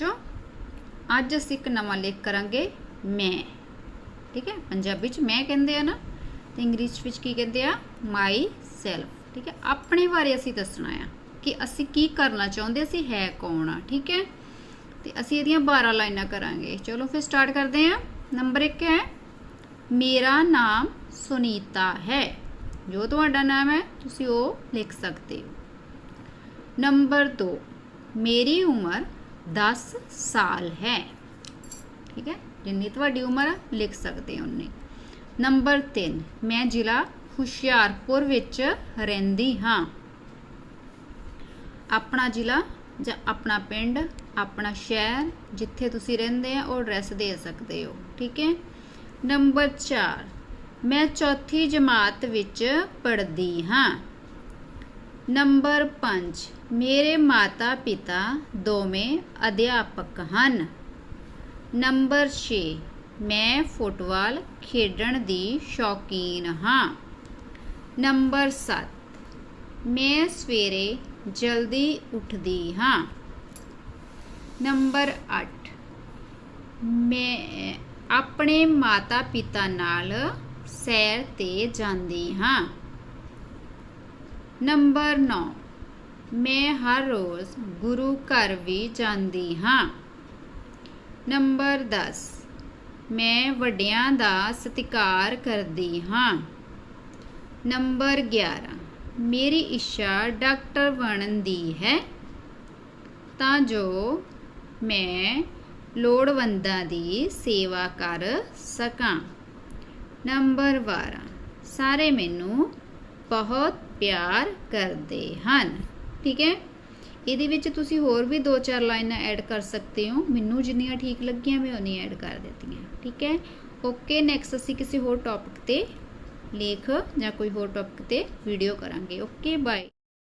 ਬੱਚੋ ਅੱਜ ਅਸੀਂ ਇੱਕ ਨਵਾਂ ਲੇਖ ਕਰਾਂਗੇ, ਮੈਂ। ਠੀਕ ਹੈ? ਪੰਜਾਬੀ ਚ ਮੈਂ ਕਹਿੰਦੇ ਆ ਨਾ, ਤੇ ਇੰਗਲਿਸ਼ ਵਿੱਚ ਕੀ ਕਹਿੰਦੇ ਆ? ਮਾਈ ਸੈਲਫ ਠੀਕ ਹੈ? ਆਪਣੇ ਬਾਰੇ ਅਸੀਂ ਦੱਸਣਾ ਆ ਕਿ ਅਸੀਂ ਕੀ ਕਰਨਾ ਚਾਹੁੰਦੇ, ਅਸੀਂ ਹੈ ਕੌਣ ਆ। ਠੀਕ ਹੈ? ਤੇ ਅਸੀਂ ਇਹਦੀਆਂ 12 ਲਾਈਨਾਂ ਕਰਾਂਗੇ। ਚਲੋ ਫਿਰ ਸਟਾਰਟ ਕਰਦੇ ਆ ਨੰਬਰ 1 ਹੈ, ਮੇਰਾ ਨਾਮ ਸੁਨੀਤਾ ਹੈ। ਜੋ ਤੁਹਾਡਾ ਨਾਮ ਹੈ, ਤੁਸੀਂ ਉਹ ਲਿਖ ਸਕਦੇ ਹੋ। ਨੰਬਰ 2 ਮੇਰੀ ਉਮਰ 10 ਸਾਲ ਹੈ। ਠੀਕ ਹੈ? ਜਿੰਨੀ ਤੁਹਾਡੀ ਉਮਰ ਆ, ਲਿਖ ਸਕਦੇ ਹੋ ਉਨੀ ਨੰਬਰ 3 ਮੈਂ ਜ਼ਿਲ੍ਹਾ ਹੁਸ਼ਿਆਰਪੁਰ ਵਿੱਚ ਰਹਿੰਦੀ ਹਾਂ। ਆਪਣਾ ਜ਼ਿਲ੍ਹਾ ਜਾਂ ਆਪਣਾ ਪਿੰਡ, ਆਪਣਾ ਸ਼ਹਿਰ, ਜਿੱਥੇ ਤੁਸੀਂ ਰਹਿੰਦੇ ਆ, ਉਹ ਐਡਰੈਸ ਦੇ ਸਕਦੇ ਹੋ। ਠੀਕ ਹੈ? ਨੰਬਰ 4 ਮੈਂ ਚੌਥੀ ਜਮਾਤ ਵਿੱਚ ਪੜ੍ਹਦੀ ਹਾਂ। ਨੰਬਰ 5 ਮੇਰੇ ਮਾਤਾ ਪਿਤਾ ਦੋਵੇਂ ਅਧਿਆਪਕ ਹਨ। ਨੰਬਰ 6 ਮੈਂ ਫੁੱਟਬਾਲ ਖੇਡਣ ਦੀ ਸ਼ੌਕੀਨ ਹਾਂ। ਨੰਬਰ 7 ਮੈਂ ਸਵੇਰੇ ਜਲਦੀ ਉੱਠਦੀ ਹਾਂ। ਨੰਬਰ 8 ਮੈਂ ਆਪਣੇ ਮਾਤਾ ਪਿਤਾ ਨਾਲ ਸੈਰ ਤੇ ਜਾਂਦੀ ਹਾਂ। ਨੰਬਰ 9 ਮੈਂ ਹਰ ਰੋਜ਼ ਗੁਰੂ ਘਰ ਵੀ ਜਾਂਦੀ ਹਾਂ। ਨੰਬਰ 10 ਮੈਂ ਵੱਡਿਆਂ ਦਾ ਸਤਿਕਾਰ ਕਰਦੀ ਹਾਂ। ਨੰਬਰ 11 ਮੇਰੀ ਇੱਛਾ ਡਾਕਟਰ ਬਣਨ ਦੀ ਹੈ। ਤਾਂ ਜੋ ਮੈਂ ਲੋੜਵੰਦਾਂ ਦੀ ਸੇਵਾ ਕਰ ਸਕਾਂ। ਨੰਬਰ 12 ਸਾਰੇ ਮੈਨੂੰ ਬਹੁਤ ਪਿਆਰ ਕਰਦੇ ਹਨ। ਠੀਕ ਹੈ? ਇਹਦੇ ਵਿੱਚ ਤੁਸੀਂ ਹੋਰ ਵੀ ਦੋ ਚਾਰ ਲਾਈਨਾਂ ਐਡ ਕਰ ਸਕਦੇ ਹੋ। ਮੈਨੂੰ ਜਿੰਨੀਆਂ ਠੀਕ ਲੱਗੀਆਂ, ਮੈਂ ਉਨੀਆਂ ਐਡ ਕਰ ਦਿੱਤੀਆਂ। ਠੀਕ ਹੈ? ਓਕੇ ਨੈਕਸਟ ਅਸੀਂ ਕਿਸੇ ਹੋਰ ਟੌਪਿਕ ਤੇ ਲੇਖ ਜਾਂ ਕੋਈ ਹੋਰ ਟੌਪਿਕ ਤੇ ਵੀਡੀਓ ਕਰਾਂਗੇ। Okay bye